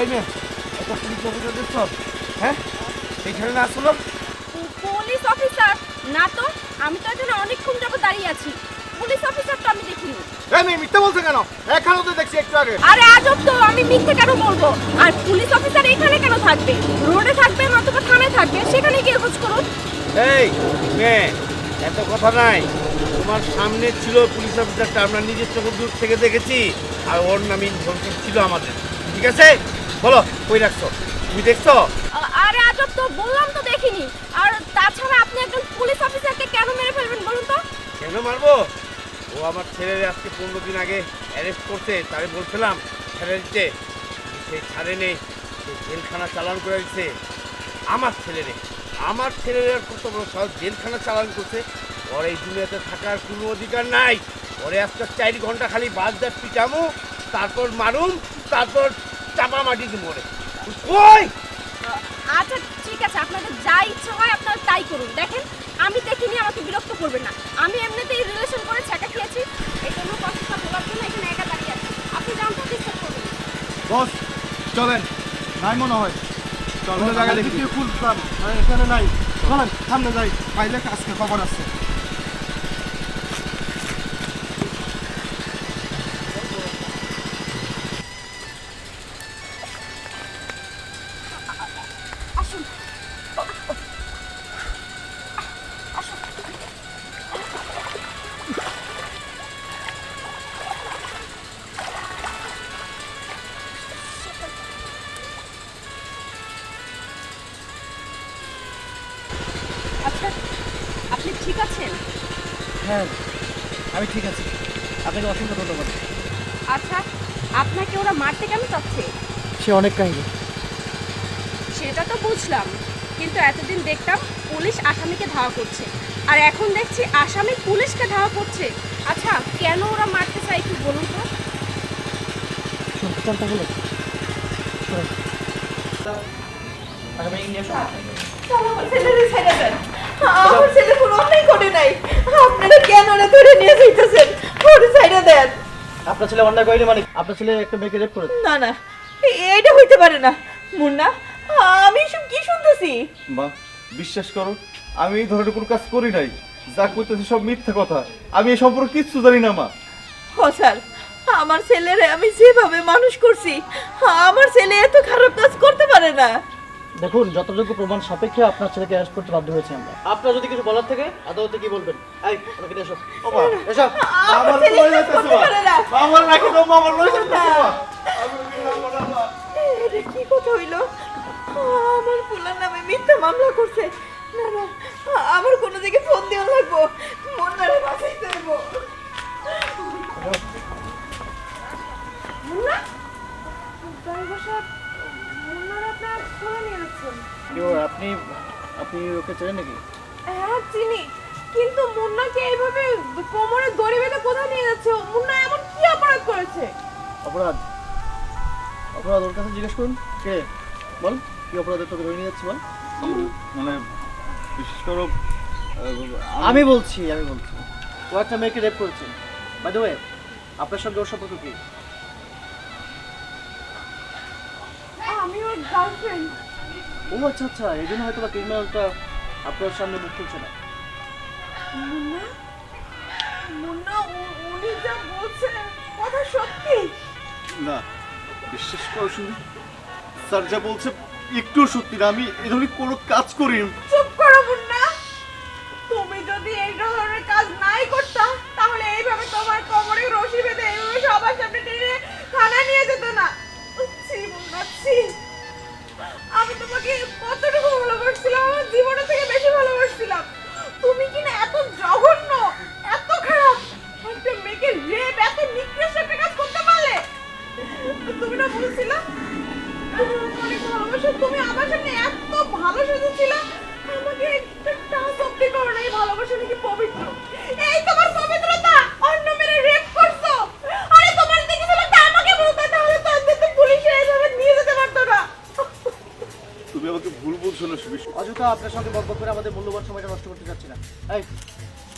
এই মেয়ে police officer দেখছ? হ্যাঁ? এইখানে না আসলো পুলিশ অফিসার? না তো আমি তো এখানে অনেকক্ষণ যাবত দাঁড়িয়ে আছি। পুলিশ অফিসার তো আমি দেখিনি। এই মেয়ে মিথ্যা বলছে কেন? তো দেখছি একটু আগে। আরে আজব তো আমি মিথ্যে কেন বলব? আর পুলিশ অফিসার এখানে কেন থাকবে? রোডে থাকবে নতুবা থানায় থাকবে? সেখানে গিয়ে খোঁজ করুন। এই মেয়ে এত কথা নাই। তোমার সামনে ছিল পুলিশ অফিসারটা আমরা নিজের চোখে দূর থেকে দেখেছি। আর ওর নামে ইনফরমেশন ছিল আমাদের। ঠিক আছে? বলো কই রাখছো? তুমি দেখছ? আরে আজব তো বললাম তো দেখিনি। আর তাছাড়া আপনি একজন পুলিশ অফিসারকে কেন মেরে ফেলবেন বলুন তো? কেন মারবো? ও আমার ছেলের আজকে পনেরো দিন আগে অ্যারেস্ট করতে তারে বলছিলাম ছেড়ে দিতে। সে ছাড়ে নেই সে জেলখানা চালান করে দিচ্ছে আমার ছেলেরে আমার ছেলের কত বড় সাহস জেলখানা চালান করছে। ওর এই দুনিয়াতে থাকার কোনো অধিকার নাই। ওরে আজকে চার ঘণ্টা খালি বাস দাস পিটামো তারপর মারুম তারপর চাপা মাটি দিব ওরে কই আচ্ছা ঠিক আছে আপনাদের যা ইচ্ছে হয় আপনারা তাই করুন। দেখেন আমি দেখিনি আমাকে বিরক্ত করবেন না। আমি এমনিতেই রিলেশন করে ছাকা খেয়েছি। এই জন্য কথাটা বলার জন্য এখানে একা দাঁড়িয়ে আছি। আপনি জানতে ডিস্টার্ব করবেন। বস চলেন। নাই মনে হয়। চল অন্য জায়গায় ফুল খুলতাম এখানে নাই। চলেন সামনে যাই। পাইলে আজকে খবর আছে। হ্যাঁ আমি ঠিক আছি। আপনাকে অসংখ্য ধন্যবাদ। আচ্ছা আপনাকে ওরা মারতে কেন চাচ্ছে? সে অনেক কাহিনী সেটা তো বুঝলাম কিন্তু এতদিন দেখতাম পুলিশ আসামিকে ধাওয়া করছে। আর এখন দেখছি আসামি পুলিশকে ধাওয়া করছে। আচ্ছা কেন ওরা মারতে চায় একটু বলুন তো? শুনতে চান তাহলে। শোনেন। আমার ছেলে কোনো অন্যায় করে নাই। আপনারা কেন ওরা ধরে নিয়ে যাইতেছেন? ওরে ছেড়ে দেন। আপনার ছেলে অন্যায় করেনি মানে আপনার ছেলে একটা মেয়েকে রেপ করে না না এটা হইতে পারে না। মুন্না আমি এসব কি শুনতেছি? মা বিশ্বাস করো আমি এই ধরনের কোনো কাজ করি নাই। যা করতেছি সব মিথ্যা কথা। আমি এই সম্পর্কে কিচ্ছু জানি না মা। ও স্যার আমার ছেলেরে আমি যেভাবে মানুষ করছি আমার ছেলে এত খারাপ কাজ করতে পারে না। দেখুন যতটুকু প্রমাণ সাপেক্ষে আপনার ছেলেকে অ্যারেস্ট করতে বাধ্য হয়েছি আমরা। আপনার যদি কিছু বলার থেকে আদালতে কি বলবেন? এই ওনাকে নিয়ে এসো। ও মা এসো আমার করতে মা পারে আমার রাখি দাও মা আমার গেলাম না, মা। এটা কি কথা হইল? আমার পোলার নামে মিথ্যা মামলা করছে। না না আমার কোনো দিকে ফোন দেওয়া লাগবো। মন্নারে বাঁচাইতে হইব। আপনি আপনি ওকে চেনেন নাকি? হ্যাঁ চিনি। কিন্তু মুন্নাকে এইভাবে কোমরে দড়ি বেঁধে কোথায় নিয়ে যাচ্ছে? মুন্না এমন কি অপরাধ করেছে? অপরাধ? অপরাধ ওর কাছে জিজ্ঞেস করুন। কে? বল কি অপরাধে তোকে ধরে নিয়ে যাচ্ছি বল। মানে বিশেষ করো আমি বলছি আমি বলছি। ও একটা মেয়েকে রেপ করেছে। বাই দ্য ওয়ে আপনার সঙ্গে ওর সম্পর্ক কি? আমি ওর গার্লফ্রেন্ড ও আচ্ছা আচ্ছা এই জন্য হয়তো বা ক্রিমিনালটা আপনার সামনে মুখ খুলছে না। মুন্না? মুন্না উনি যা বলছে কথা সত্যি? না বিশ্বাস করো শুনি স্যার যা বলছে একটু সত্যি না আমি এই ধরনের কোনো কাজ করি চুপ করো মুন্না। তুমি যদি এই ধরনের কাজ নাই করতা তাহলে এইভাবে তোমার কোমরে রশি বেঁধে এইভাবে সবার সামনে টেনে থানা নিয়ে যেত না। ছি মুন্না ছি। আমি তোমাকে কতটুকু ভালোবাসছিলাম? আমার জীবনের সুবিশ অযথা আপনার সঙ্গে বকবক করে আমাদের মূল্যবান সময়টা নষ্ট করতে চাচ্ছি না। এই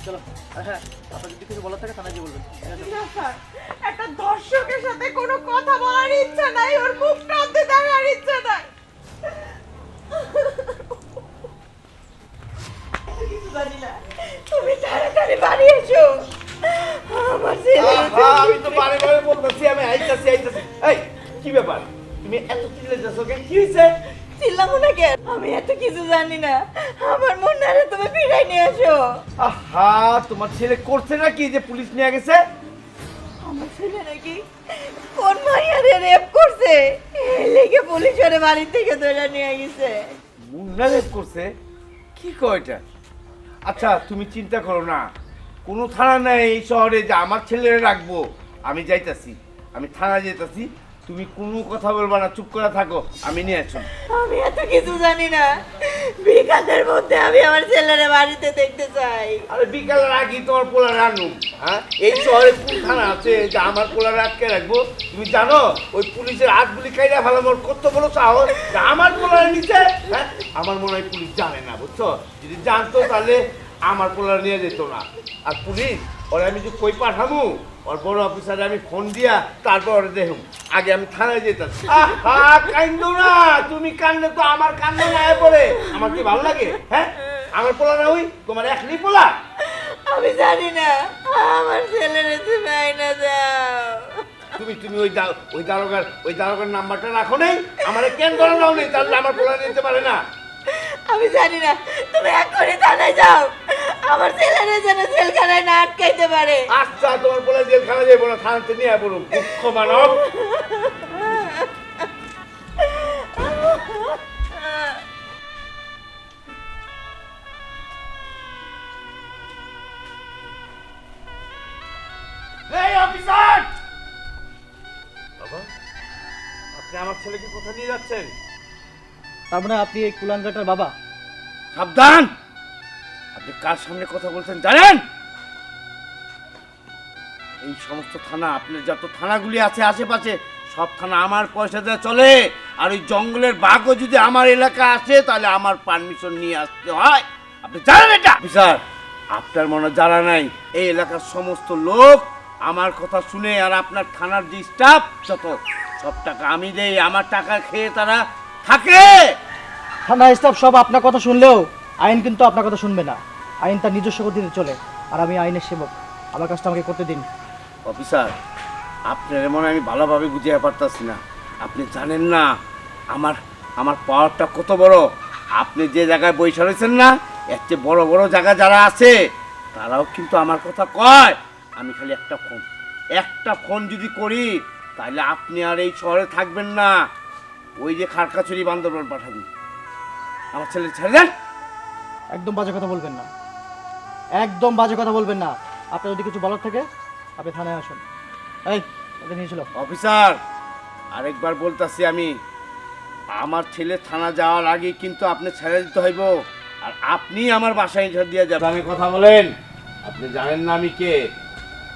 চলো। হ্যাঁ আপনার যদি কিছু বলার থাকে থানায় গিয়ে বলবেন। না স্যার একটা ধর্ষকের সাথে কোনো কথা বলার ইচ্ছা নাই ওর মুখ টানতে দেখার ইচ্ছা নাই। কিছু জানি না তুমি তাড়াতাড়ি বাড়ি এসো। আমার ছেলে আমি তো বারে বারে বলতেছি আমি আইতাছি আইতাছি। এই কি ব্যাপার? তুমি এত চিল্লাইতেছো কেন? কি হয়েছে না কেন আমি এত কিছু জানি না। আমার মন্নারে তুমি ফিরাই নিয়ে এসো আহা তোমার ছেলে করছে নাকি যে পুলিশ নিয়ে গেছে? আমার ছেলে নাকি কোন মাইয়ারে রেপ করছে। লেগে পুলিশ ওরে বাড়ি থেকে ধরে নিয়ে গেছে। মুন্না রেপ করছে? কি কয় এটা? আচ্ছা তুমি চিন্তা করো না। কোনো থানা নেই এই শহরে যে আমার ছেলেরে রাখব। আমি যাইতাছি। আমি থানা যেতেছি। তুমি কোনো কথা বলবা না চুপ করে থাকো আমি নিয়ে আসো আমি এত কিছু জানি না। বিকালের মধ্যে আমি আমার ছেলেরে বাড়িতে দেখতে চাই। আরে বিকালের আগে তোমার পোলার রাখব হ্যাঁ? এই শহরে থানা আছে যে আমার পোলার আটকে রাখব? তুমি জানো ওই পুলিশের হাতগুলি খাইরা ভালো মোর কত বড় সাহস? যে আমার পোলার নিচে হ্যাঁ? আমার মনে হয় পুলিশ জানে না বুঝছ? যদি জানতো তাহলে আমার পোলার নিয়ে যেত না। আর পুলিশ ওরা আমি যে কই পাঠামু? ওর বড় অফিসারে আমি ফোন দিয়া তারপর ওরে দেখুন আগে আমি থানায় যেতাম কান্দো না! তুমি কান্দলে তো আমার কান্না না পড়ে। আমার কি ভালো লাগে? হ্যাঁ? আমার পোলা না ওই? তোমার একলি পোলা? আমি জানি না। আমার ছেলেরে তুমি আইনা দাও। তুমি তুমি ওই দা- ওই দারোগার ওই দারোগার নাম্বারটা রাখো নেই? আমার কেন ধরে নাও নেই? তাহলে আমার পোলা নিতে পারে না। আমি জানি না। তুমি এক এক্ষুনি থানায় যাও। আমার ছেলেরে যেন জেলখানায় না আটকাইতে পারে। আচ্ছা তোমার পোলা জেলখানা যাব না থানাতে নিয়ে বলুন মুখ্য মানব। এই অফিসার! বাবা আপনি আমার ছেলেকে কোথায় নিয়ে যাচ্ছেন? তার মানে আপনি এই কুলাঙ্গাটার বাবা? সাবধান! আপনি কার সামনে কথা বলছেন জানেন? এই সমস্ত থানা আপনার যত থানাগুলি আছে আশেপাশে সব থানা আমার পয়সা দেওয়া চলে। আর ওই জঙ্গলের বাঘও যদি আমার এলাকা আসে তাহলে আমার পারমিশন নিয়ে আসতে হয়। আপনি জানেন এটা? স্যার আপনার মনে হয় জানা নাই এই এলাকার সমস্ত লোক আমার কথা শুনে আর আপনার থানার যে স্টাফ যত সব টাকা আমি দেই আমার টাকা খেয়ে তারা থাকে। থানা স্টাফ সব আপনার কথা শুনলেও আইন কিন্তু আপনার কথা শুনবে না। আইন তার নিজস্ব গতিতে চলে, আর আমি আইনের সেবক। আমার কাজটা আমাকে করতে দিন। অফিসার, আপনার মনে আমি ভালোভাবে বুঝিয়ে পারতাছি না। আপনি জানেন না, আমার আমার পাওয়ারটা কত বড়। আপনি যে জায়গায় বৈশা রয়েছেন না, এর চেয়ে বড় বড় জায়গা যারা আছে, তারাও কিন্তু আমার কথা কয়। আমি খালি একটা ফোন একটা ফোন যদি করি তাহলে আপনি আর এই শহরে থাকবেন না। ওই যে খারকাছড়ি বান্দরবান পাঠাবেন আমার ছেলে ছেড়ে দেন। একদম বাজে কথা বলবেন না। একদম বাজে কথা বলবেন না। আপনার যদি কিছু বলার থাকে আপনি থানায় আসুন। এই ওকে নিয়েছিল অফিসার আরেকবার বলতাছি আমি আমার ছেলে থানা যাওয়ার আগে কিন্তু আপনি ছেড়ে দিতে হইব আর আপনি আমার বাসায় দিয়ে যাবেন। আমি কথা বলেন। আপনি জানেন না আমি কে।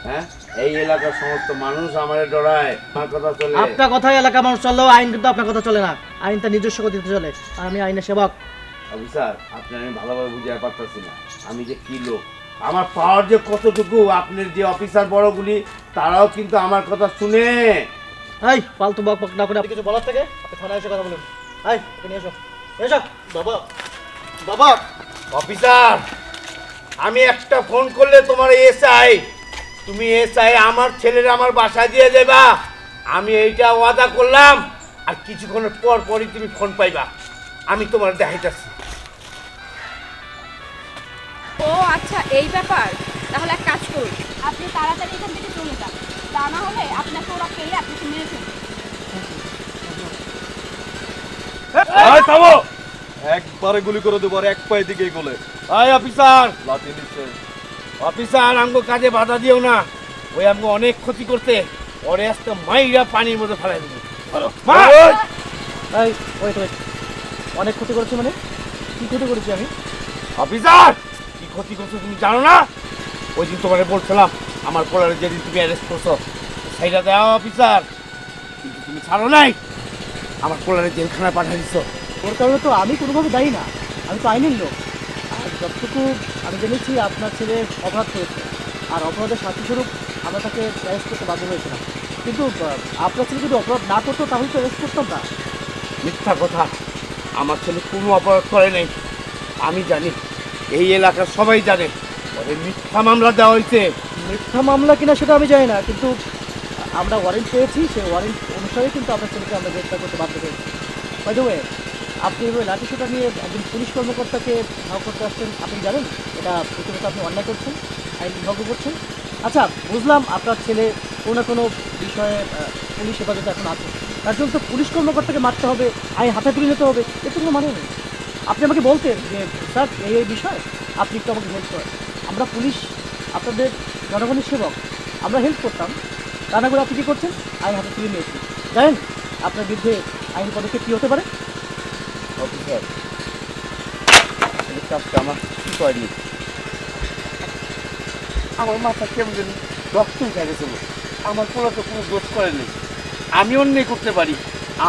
হ্যাঁ? এই এলাকার সমস্ত মানুষ আমার ডরায়। আমার কথা চলে। আপনার কথাই এলাকা মানুষ চললেও আইন কিন্তু আপনার কথা চলে না। আইন তার নিজস্ব গতিতে চলে। আর আমি আইনের সেবক। অফিসার আপনি আমি ভালোভাবে বুঝতে পারতেছি না। আমি যে কি লোক? আমার পাওয়ার যে কতটুকু আপনার যে অফিসার বড়গুলি তারাও কিন্তু আমার কথা শুনে। এই ফালতু বক বক না করে আপনি কিছু বলার থেকে? আপনি থানায় এসে কথা বলুন। এই ওকে নিয়ে এসো। এসো। বাবা বাবা। অফিসার আমি একটা ফোন করলে তোমার এসআই। তুমি এসআই আমার ছেলের আমার বাসায় দিয়ে দেবা। আমি এইটা ওয়াদা করলাম আর কিছুক্ষণের পর পরই তুমি ফোন পাইবা। আমি তোমার দেখাইতেছি। আচ্ছা এই ব্যাপার। তাহলে এক কাজ করুন আপনি তাড়াতাড়ি এখান থেকে চলে যান। তা না হলে আপনাকে ওরা পেলে আপনাকে মেরে ফেলবে থামো! একবারে গুলি করে দেবো আর এক পায়ে দিকে গলে। আয় অফিসার! লাঠি নিচ্ছে। অফিসার আমগো কাজে বাধা দিও না। ওই আমগো অনেক ক্ষতি করতে ওরে আজকে মাইরা পানির মধ্যে ফেলাই দেবো। ওয়েট ওয়েট অনেক ক্ষতি করেছি মানে? কি ক্ষতি করেছি আমি? অফিসার! ক্ষতি করছ তুমি জানো না? ওই দিন তোমাকে বলছিলাম আমার পোলারে যেদিন তুমি অ্যারেস্ট করছ সেইটা দেওয়া অফিসার কিন্তু তুমি ছাড়ো নাই। আমার পোলারে জেলখানায় পাঠিয়ে দিচ্ছ ওর কারণে তো আমি কোনোভাবে দায়ী না। আমি তো আইনের লোক। আর যতটুকু আমি জেনেছি আপনার ছেলে অপরাধ করেছে। আর অপরাধের শাস্তিস্বরূপ আমরা তাকে অ্যারেস্ট করতে বাধ্য হয়েছিলাম। কিন্তু আপনার ছেলে যদি অপরাধ না করতো তাহলে তো অ্যারেস্ট করতাম না। মিথ্যা কথা। আমার ছেলে কোনো অপরাধ করে নাই। আমি জানি এই এলাকার সবাই জানে মিথ্যা মামলা দেওয়া হয়েছে। মিথ্যা মামলা কিনা সেটা আমি জানি না, কিন্তু আমরা ওয়ারেন্ট পেয়েছি, সেই ওয়ারেন্ট অনুসারে কিন্তু আপনার ছেলেকে আমরা গ্রেপ্তার করতে বাধ্য হয়েছি বাই দ্য ওয়ে আপনি এভাবে লাঠিসোটা নিয়ে একজন পুলিশ কর্মকর্তাকে ভাগ করতে আসছেন, আপনি জানেন, এটা প্রথমত আপনি অন্যায় করছেন, আইন ভঙ্গ করছেন। আচ্ছা বুঝলাম আপনার ছেলে কোনো না কোনো বিষয়ে পুলিশ হেফাজতে এখন আছে। তার জন্য তো পুলিশ কর্মকর্তাকে মারতে হবে, আইন হাতে তুলে নিতে হবে এতে কোনো মানে নেই। আপনি আমাকে বলতেন যে স্যার এই এই বিষয় আপনি একটু আমাকে হেল্প করেন। আমরা পুলিশ আপনাদের জনগণের সেবক আমরা হেল্প করতাম। তা না করে আপনি কী করছেন? আইন হাতে তুলে নিয়েছি জানেন আপনার বিরুদ্ধে আইন পদক্ষেপ কী হতে পারে? অফিসার কাজটা আমার কি করেনি? আমার মাথা কেমন যেন রক্ত উঠে গেছিল আমার পোলা তো কোনো দোষ করেনি আমি অন্যায় করতে পারি।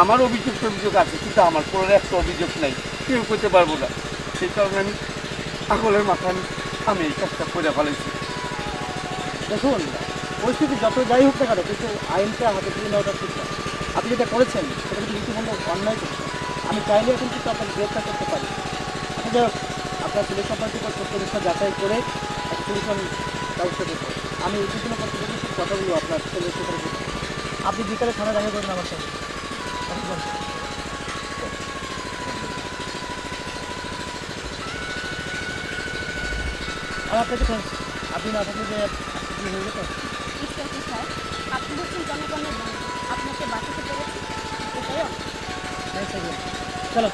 আমার অভিযোগ অভিযোগ আছে কিন্তু আমার পোলার একটা অভিযোগ নাই। কেউ করতে পারব না? সেই কারণে আমি আগলের মাথা আমি এই কাজটা করে ফেলেছি দেখুন পরিস্থিতি যত যাই হোক না কেন কিন্তু আইনটা হাতে তুলে নেওয়াটা ঠিক না। আপনি যেটা করেছেন সেটা কিন্তু রীতিমূল্য অন্যায় করেছেন। আমি চাইলে এখন কিন্তু আপনাকে গ্রেপ্তার করতে পারি। আপনি যাই হোক, আপনার পুলিশ সম্পর্কিত সত্য মিথ্যা যাচাই করে সলিউশন ব্যবস্থা করতে আমি বিভিন্ন কর্তৃপক্ষের কথা বলব আপনার আপনি বিকালে থানা দেখা করবেন আমার সাথে আপনি যান। আর আপনাকে স্যার আপনি না থাকলে যে হয়ে যেত? ওকে স্যার আপনি হচ্ছেন জনগণের আপনাকে বাঁচাতে পেরেছি। এটাই চলো।